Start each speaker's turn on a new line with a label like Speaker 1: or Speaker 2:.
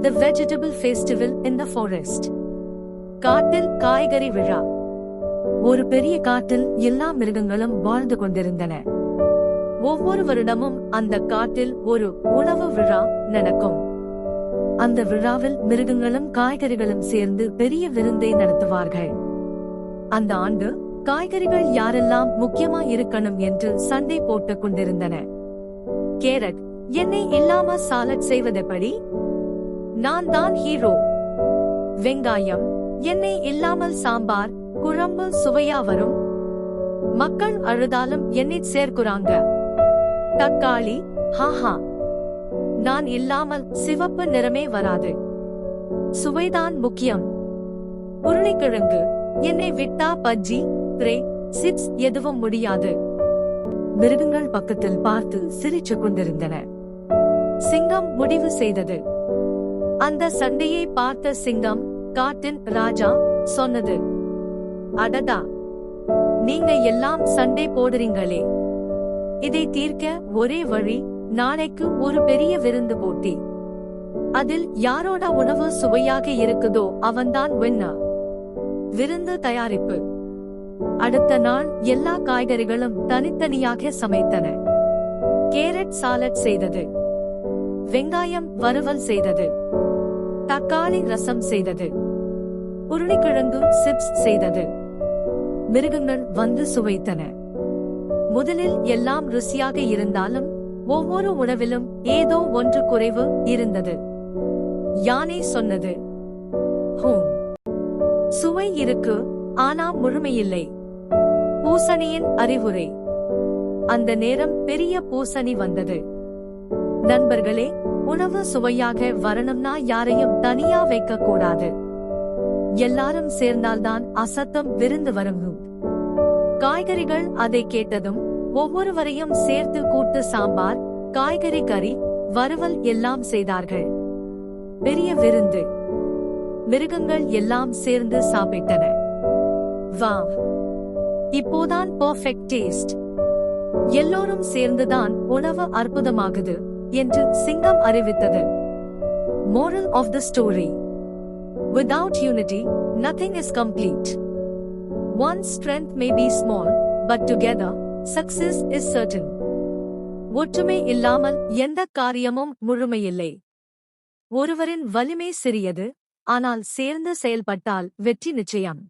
Speaker 1: The vegetable festival in the forest காட்டில் காய்கறி விழா. ஒரு பெரிய காட்டில் எல்லா மிருகங்களும் வாழ்ந்து கொண்டிருந்தன. ஒவ்வொரு வருடமும் அந்த காட்டில் ஒரு உணவு விழா நடக்கும். அந்த விழாவில் மிருகங்களும் காய்கறிகளும் சேர்ந்து பெரிய விருந்தை நடத்துவார்கள். அந்த ஆண்டு காய்கறிகள் யாரெல்லாம் முக்கியமா இருக்கணும் என்று சண்டை போட்டுக் கொண்டிருந்தன. கேரட் எண்ணெய் இல்லாம சாலட் செய்வதெப்படி நான் தான் ஹீரோ. வெங்காயம் எண்ணெய் இல்லாமல் சாம்பார் குழம்பு சுவையா வரும். மக்கள் அழுதாலும் எண்ணெய் சேர்க்குறாங்க. தக்காளி ஹாஹா. நான் இல்லாமல் சிவப்பு நிறமே வராது. சுவைதான் முக்கியம். உருளைக்கிழங்கு என்னை விட்டா பஜ்ஜி பிரே சிப்ஸ் எதுவும் முடியாது. மிருகங்கள் பக்கத்தில் பார்த்து சிரிச்சு கொண்டிருந்தன. சிங்கம் முடிவு செய்தது. அந்த சண்டையை பார்த்த சிங்கம் காட்டின் ராஜா சொன்னது அடடா நீங்க எல்லாம் சண்டை போடுறீங்களே. இதை தீர்க்க ஒரே வழி நாளைக்கு ஒரு பெரிய விருந்து போட்டி. அதில் யாரோட உணவு சுவையாக இருக்குதோ அவன்தான் வின்னர் விருந்து தயாரிப்பு. அடுத்த நாள் எல்லா காய்கறிகளும் தனித்தனியாக சமைத்தன. கேரட் சாலட் செய்தது. வெங்காயம் வறுவல் செய்தது. தக்காளி ரசம் செய்தது. உருளைக்கிழங்கு சிப்ஸ் செய்தது. மிருகங்கள் வந்து சுவைத்தன. முதலில் எல்லாம் ருசியாக இருந்தாலும் ஒவ்வொரு உணவிலும் ஏதோ ஒன்று குறைவு இருந்தது. யானை சொன்னது ஹோம் சுவை இருக்கு ஆனா முழுமையில்லை. பூசணியின் அறிவுரை அந்த நேரம் பெரிய பூசணி வந்தது. நண்பர்களே உணவு சுவையாக வரணும்னா யாரையும் தனியா வைக்க கூடாது எல்லாரும் சேர்ந்தால்தான் அசத்தம் விருந்து வரும் காய்கறிகள் அதை கேட்டதும் ஒவ்வொருவரையும் சேர்த்து கூட்டு சாம்பார் காய்கறி கறி வறுவல் எல்லாம் செய்தார்கள். பெரிய விருந்து. மிருகங்கள் எல்லாம் சேர்ந்து சாப்பிட்டன. வா இப்போதான் பர்ஃபெக்ட் டேஸ்ட் எல்லோரும் சேர்ந்துதான் உணவு அற்புதமாகுது. என்று சிங்கம் அறிவித்தது moral of the story without unity nothing is complete one strength may be small but together success is certain ஒற்றுமை இல்லாமல் எந்த காரியமும் முழுமையில்லை ஒருவரின் வலிமை சிறியது ஆனால் சேர்ந்து செயல்பட்டால் வெற்றி நிச்சயம்